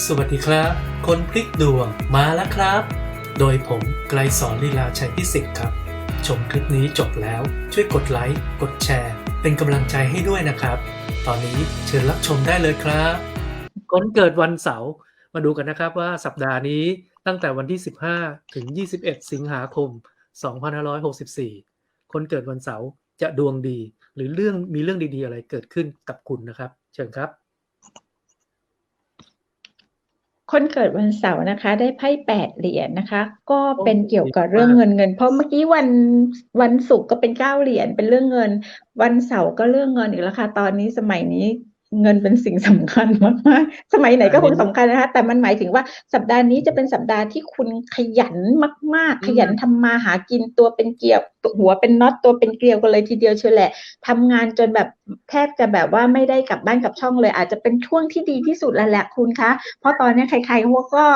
สวัสดีครับ คนพลิกดวงมาแล้วครับ โดยผมไกลสอนลีลาชัยพิสิทธิ์ครับ ชมคลิปนี้จบแล้วช่วยกดไลค์ กดแชร์ เป็นกำลังใจให้ด้วยนะครับ ตอนนี้เชิญรับชมได้เลยครับ คนเกิดวันเสาร์มาดูกันนะครับว่าสัปดาห์นี้ตั้งแต่วันที่ 15 ถึง 21 สิงหาคม 2564 คนเกิดวันเสาร์จะดวงดี หรือเรื่องมีเรื่องดีๆอะไรเกิดขึ้นกับคุณนะครับ เชิญครับ คนเกิดวันเสาร์นะคะ ได้ไพ่แปดเหรียญนะคะ ก็เป็นเกี่ยวกับเรื่องเงินเงิน เพราะเมื่อกี้วันวันศุกร์ก็เป็นเก้าเหรียญเป็นเรื่องเงิน วันเสาร์ก็เรื่องเงินอีกแล้วค่ะตอนนี้สมัยนี้ เงินเป็นสิ่งสำคัญมากๆสมัยไหนก็คงสำคัญนะคะ แต่มันหมายถึงว่าสัปดาห์นี้จะเป็นสัปดาห์ที่คุณขยันมาก ๆ ขยันทำมาหากินตัวเป็นเกลียวหัวเป็นน็อตตัวเป็นเกลียวกันเลยทีเดียวเชียวแหละทำงานจนแบบแทบจะแบบว่าไม่ได้กลับบ้านกลับช่องเลย อาจจะเป็นช่วงที่ดีที่สุดแล้วแหละคุณคะ เพราะตอนนี้ใครๆเขาก็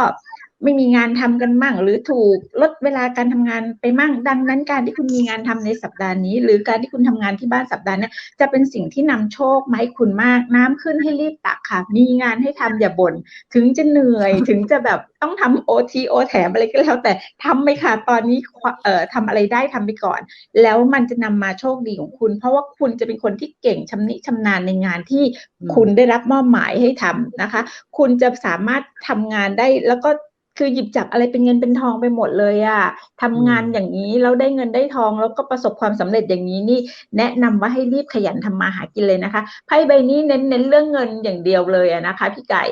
ไม่มีงานทำกันมั่ง หรือถูกลดเวลาการทำงานไปมั่ง ดังนั้นการที่คุณมีงานทำในสัปดาห์นี้ หรือการที่คุณทำงานที่บ้านสัปดาห์เนี้ยจะเป็นสิ่งที่นำโชคมาให้คุณมาก น้ำขึ้นให้รีบตักค่ะ มีงานให้ทำอย่าบ่นถึงจะเหนื่อยถึงจะแบบต้องทำโอทีโอแถมอะไรก็แล้ว แต่ทำไปค่ะตอนนี้เอ่อทำอะไรได้ทำไปก่อน แล้วมันจะนำมาโชคดีของคุณ เพราะว่าคุณจะเป็นคนที่เก่งชำนิชำนาญในงานที่อืมคุณได้รับมอบหมายให้ทำนะคะ คุณจะสามารถทำงานได้แล้วก็ คือหยิบจับอะไรเป็นเงินเป็นทองไปหมดเลยอะทำงานอย่างนี้แล้วได้เงินได้ทองแล้วก็ประสบความสำเร็จอย่างนี้นี่ แนะนำว่าให้รีบขยันทำมาหากินเลยนะคะไพ่ใบนี้เน้นเน้นเรื่องเงินอย่างเดียวเลยอะนะคะ พี่ไก่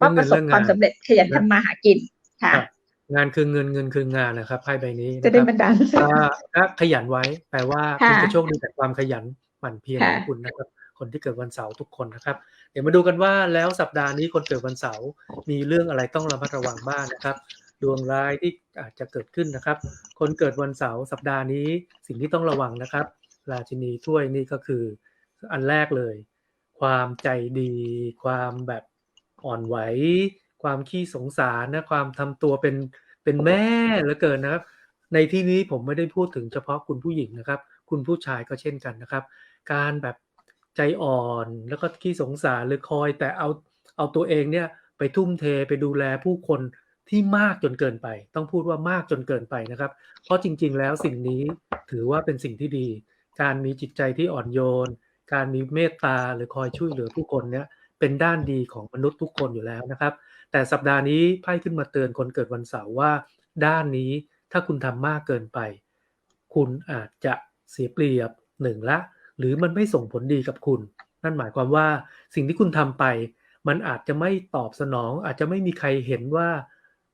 ว่าประสบความสำเร็จขยันทำมาหากินค่ะครับงานคือเงินเงินคืองานนะครับไพ่ใบนี้จะนะคได้รับบันดาลถ้าถ้าขยันไว้แปลว่าคุณค่ะจะโชคดีจากความขยันหมั่นเพียรค่ะของคุณนะครับ คนที่เกิดวันเสาร์ทุกคนนะครับ เดี๋ยวมาดูกันว่าแล้วสัปดาห์นี้คนเกิดวันเสาร์มีเรื่องอะไรต้องระมัดระวังบ้างนะครับ ดวงร้ายที่อาจจะเกิดขึ้นนะครับ คนเกิดวันเสาร์สัปดาห์นี้สิ่งที่ต้องระวังนะครับ ราชินีถ้วยนี่ก็คืออันแรกเลย ความใจดี ความแบบอ่อนไหว ความขี้สงสารนะความทำตัวเป็นเป็นแม่เหลือเกินนะครับ ในที่นี้ผมไม่ได้พูดถึงเฉพาะคุณผู้หญิงนะครับ คุณผู้ชายก็เช่นกันนะครับ การแบบ ใจอ่อนแล้วก็ขี้สงสารหรือคอย แต่เอาเอาตัวเองเนี่ยไปทุ่มเทไปดูแลผู้คนที่มากจนเกินไป ต้องพูดว่ามากจนเกินไปนะครับ เพราะจริง ๆ แล้วสิ่งนี้ถือว่าเป็นสิ่งที่ดี การมีจิตใจที่อ่อนโยน การมีเมตตาหรือคอยช่วยเหลือผู้คนเนี่ยเป็นด้านดีของมนุษย์ทุกคนอยู่แล้วนะครับ แต่สัปดาห์นี้ไพ่ขึ้นมาเตือนคนเกิดวันเสาร์ว่า ด้านนี้ถ้าคุณทำมากเกินไป คุณอาจจะเสียเปรียบหนึ่งละ หรือมันไม่ส่งผลดีกับคุณ นั่นหมายความว่าสิ่งที่คุณทำไป มันอาจจะไม่ตอบสนอง อาจจะไม่มีใครเห็นว่า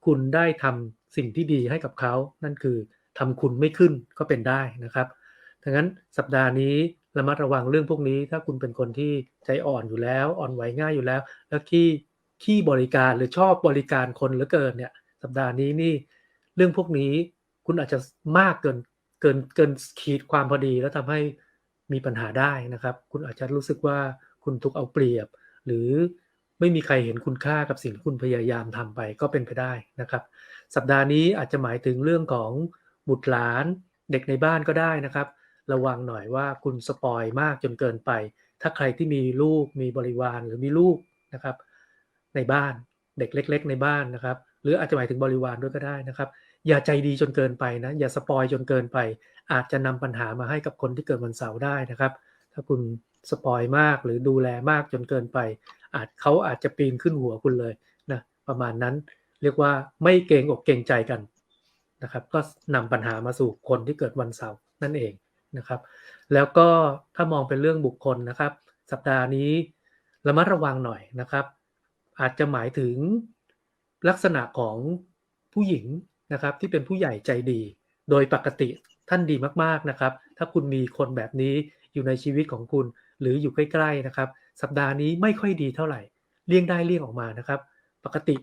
คุณได้ทำสิ่งที่ดีให้กับเขา นั่นคือทำคุณไม่ขึ้นก็เป็นได้นะครับดังนั้นสัปดาห์นี้ระมัดระวังเรื่องพวกนี้ ถ้าคุณเป็นคนที่ใจอ่อนอยู่แล้ว อ่อนไหวง่ายอยู่แล้ว แล้วขี้ขี้บริการหรือชอบบริการคนเหลือเกินเนี่ย สัปดาห์นี้นี่เรื่องพวกนี้คุณอาจจะมากเกินเกินเกินขีดความพอดีแล้วทำให้ มีปัญหาได้นะครับ คุณอาจจะรู้สึกว่าคุณถูกเอาเปรียบ หรือไม่มีใครเห็นคุณค่ากับสิ่งที่คุณพยายามทำไปก็เป็นไปได้นะครับ สัปดาห์นี้อาจจะหมายถึงเรื่องของบุตรหลานเด็กในบ้านก็ได้นะครับ ระวังหน่อยว่าคุณสปอยมากจนเกินไป ถ้าใครที่มีลูกมีบริวารหรือมีลูกนะครับ ในบ้านเด็กเล็ก ๆ ในบ้านนะครับ หรืออาจจะหมายถึงบริวารด้วยก็ได้นะครับ อย่าใจดีจนเกินไปนะ อย่าสปอยจนเกินไป อาจจะนำปัญหามาให้กับคนที่เกิดวันเสาร์ได้นะครับ ถ้าคุณสปอยมากหรือดูแลมากจนเกินไป อาจเขาอาจจะปีนขึ้นหัวคุณเลยนะประมาณนั้นเรียกว่าไม่เกรงอกเกรงใจกันนะครับ ก็นำปัญหามาสู่คนที่เกิดวันเสาร์นั่นเองนะครับ แล้วก็ถ้ามองเป็นเรื่องบุคคลนะครับ สัปดาห์นี้ระมัดระวังหน่อยนะครับ อาจจะหมายถึงลักษณะของผู้หญิง นะครับที่เป็นผู้ใหญ่ใจดี โดยปกติท่านดีมากๆนะครับ ถ้าคุณมีคนแบบนี้อยู่ในชีวิตของคุณ หรืออยู่ใกล้ๆนะครับ สัปดาห์นี้ไม่ค่อยดีเท่าไหร่ เลี่ยงได้เลี่ยงออกมานะครับ ปกติ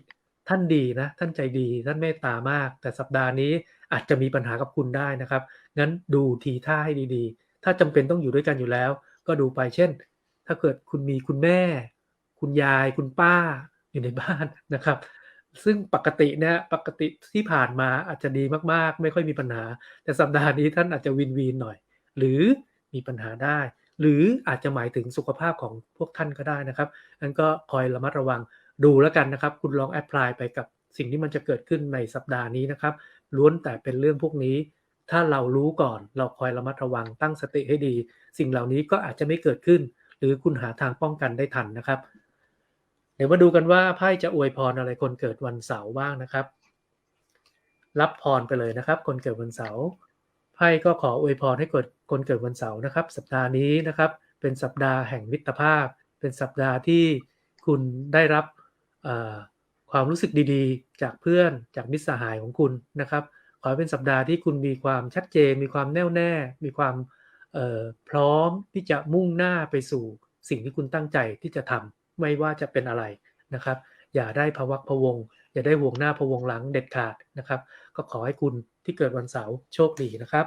ท่านดีนะ ท่านใจดี ท่านเมตตามาก แต่สัปดาห์นี้อาจจะมีปัญหากับคุณได้นะครับ งั้นดูทีท่าให้ดีๆ ถ้าจำเป็นต้องอยู่ด้วยกันอยู่แล้ว ก็ดูไปเช่น ถ้าเกิดคุณมีคุณแม่ คุณยาย คุณป้าอยู่ในบ้านนะครับ ซึ่งปกติเนี่ยปกติที่ผ่านมาอาจจะดีมากๆ ไม่ค่อยมีปัญหา แต่สัปดาห์นี้ท่านอาจจะวินวีนหน่อย หรือมีปัญหาได้ หรืออาจจะหมายถึงสุขภาพของพวกท่านก็ได้นะครับงั้นก็คอยระมัดระวังดูแล้วกันนะครับ คุณลองแอพพลายไปกับสิ่งที่มันจะเกิดขึ้นในสัปดาห์นี้นะครับ ล้วนแต่เป็นเรื่องพวกนี้ ถ้าเรารู้ก่อนเราคอยระมัดระวังตั้งสติให้ดี สิ่งเหล่านี้ก็อาจจะไม่เกิดขึ้น หรือคุณหาทางป้องกันได้ทันนะครับ เดี๋ยวมาดูกันว่าไพ่จะอวยพรอะไรคนเกิดวันเสาร์บ้างนะครับ รับพรไปเลยนะครับ คนเกิดวันเสาร์ไพ่ก็ขออวยพรให้เกิดคนเกิดวันเสาร์นะครับ สัปดาห์นี้นะครับ เป็นสัปดาห์แห่งมิตรภาพ เป็นสัปดาห์ที่คุณได้รับความรู้สึกดีๆ จากเพื่อนจากมิตรสหายของคุณนะครับ ขอให้เป็นสัปดาห์ที่คุณมีความชัดเจน มีความแน่วแน่ มีความพร้อมที่จะมุ่งหน้าไปสู่สิ่งที่คุณตั้งใจที่จะทำ ไม่ว่าจะเป็นอะไรนะครับ อย่าได้พวักพวง อย่าได้ห่วงหน้าพวงหลังเด็ดขาดนะครับ ก็ขอให้คุณที่เกิดวันเสาร์โชคดีนะครับ